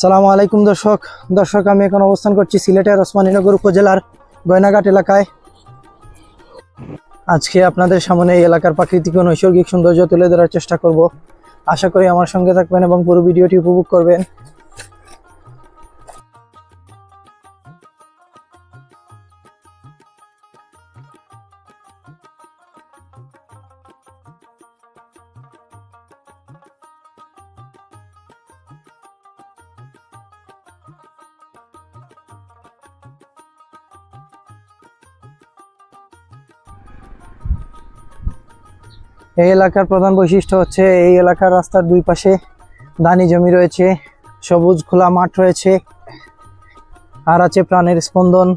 সালামু আলাইকুম দর্শক। দর্শক, আমি এখন অবস্থান করছি সিলেটের ওসমানীনগর উপজেলার গয়নাঘাট এলাকায়। আজকে আপনাদের সামনে এই এলাকার প্রাকৃতিক ও নৈসর্গিক সৌন্দর্য তুলে ধরার চেষ্টা করব। আশা করি আমার সঙ্গে থাকবেন এবং পুরো ভিডিওটি উপভোগ করবেন। এই এলাকার প্রধান বৈশিষ্ট্য হচ্ছে এই এলাকার রাস্তার দুই পাশে দানি জমি রয়েছে, সবুজ খোলা মাঠ রয়েছে, আর আছে প্রাণের স্পন্দন।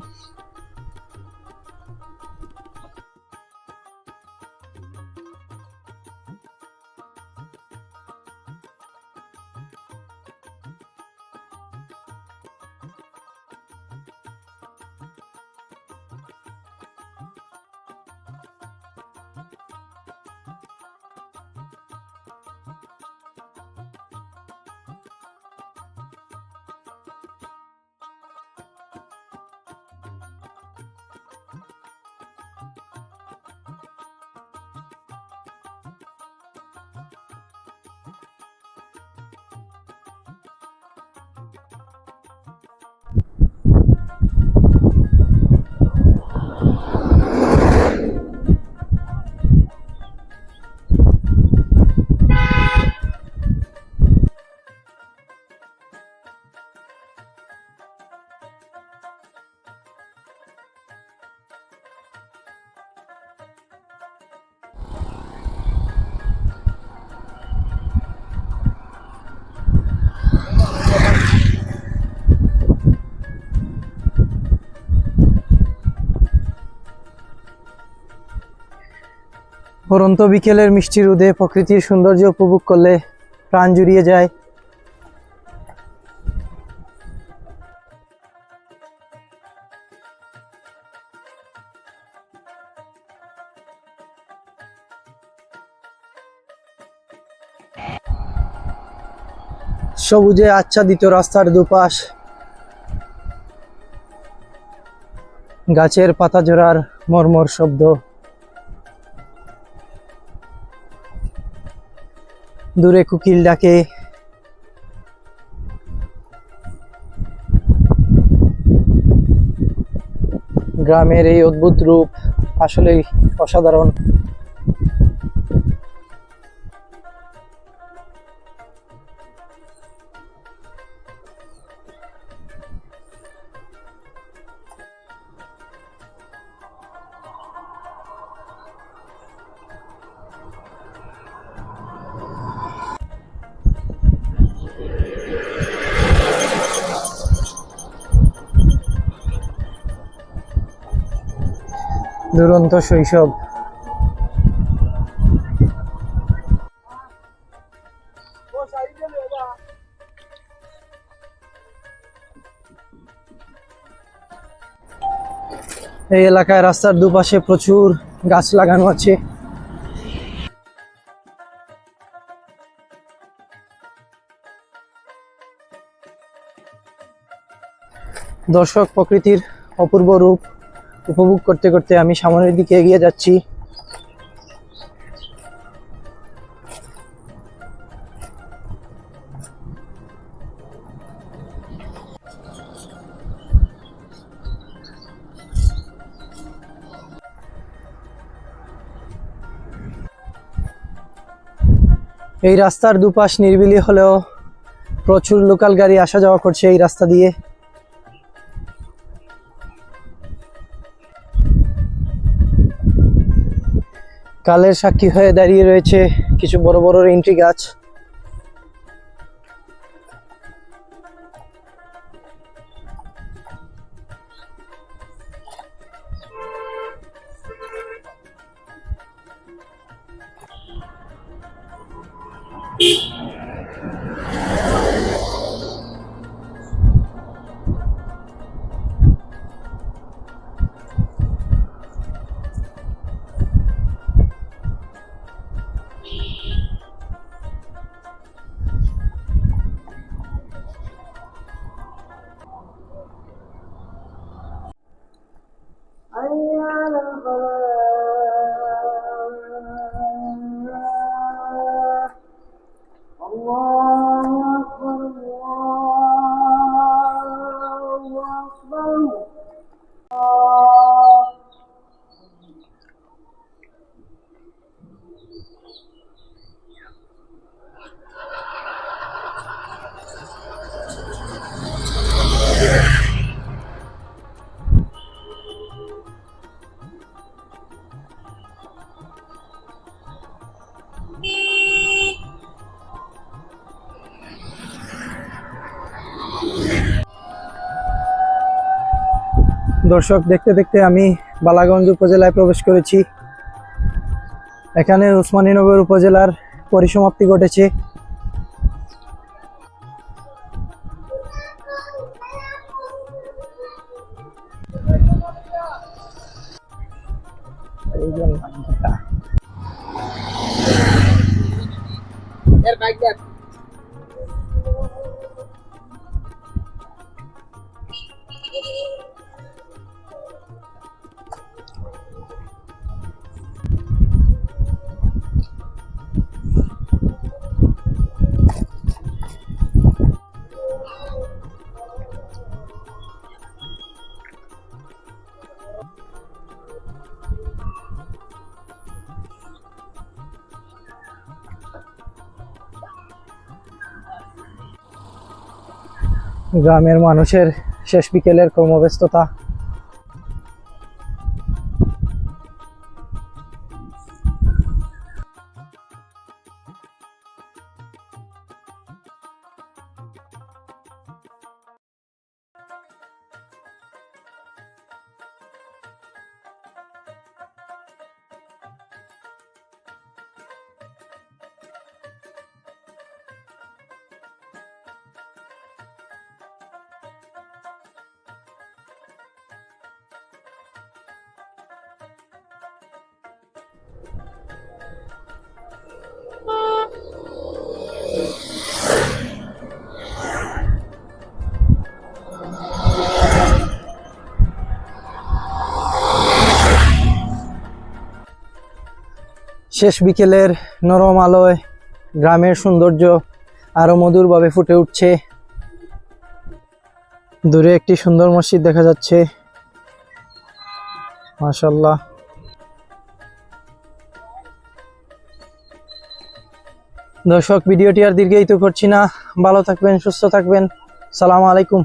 পরন্ত বিকেলের মিষ্টি রোদে প্রকৃতির সৌন্দর্য উপভোগ করলে প্রাণ জুড়িয়ে যায়। সবুজে আচ্ছাদিত রাস্তার দুপাশ, গাছের পাতা জোড়ার মর্মর শব্দ। দূরে কুকিল ডাকে। গ্রামের এই অদ্ভুত রূপ আসলেই অসাধারণ। দুরন্ত শৈশব। এই এলাকায় রাস্তার দুপাশে প্রচুর গাছ লাগানো আছে। দর্শক প্রকৃতির অপূর্ব রূপ উপভোগ করতে করতে আমি সামনের দিকে এগিয়ে যাচ্ছি। এই রাস্তার দুপাশ নির্বিলি হলেও প্রচুর লোকাল গাড়ি আসা যাওয়া করছে এই রাস্তা দিয়ে। কালের সাক্ষী হয়ে দাঁড়িয়ে রয়েছে কিছু বড় বড় এন্ট্রি গাছ। أصبح দর্শক দেখতে দেখতে আমি বালাগঞ্জ উপজেলায় প্রবেশ করেছি। এখানে উসমানীনগর উপজেলার পরিসমাপ্তি ঘটেছে। গ্রামের মানুষের শেষ বিকেলের কর্মব্যস্ততা শেষ বিকেলের নরম আলোয় গ্রামের সৌন্দর্য আরও মধুরভাবে ফুটে উঠছে। দূরে একটি সুন্দর মসজিদ দেখা যাচ্ছে। মাশাল্লাহ দর্শক, ভিডিওটি আর দীর্ঘায়িত করছি না। ভালো থাকবেন, সুস্থ থাকবেন। সালাম আলাইকুম।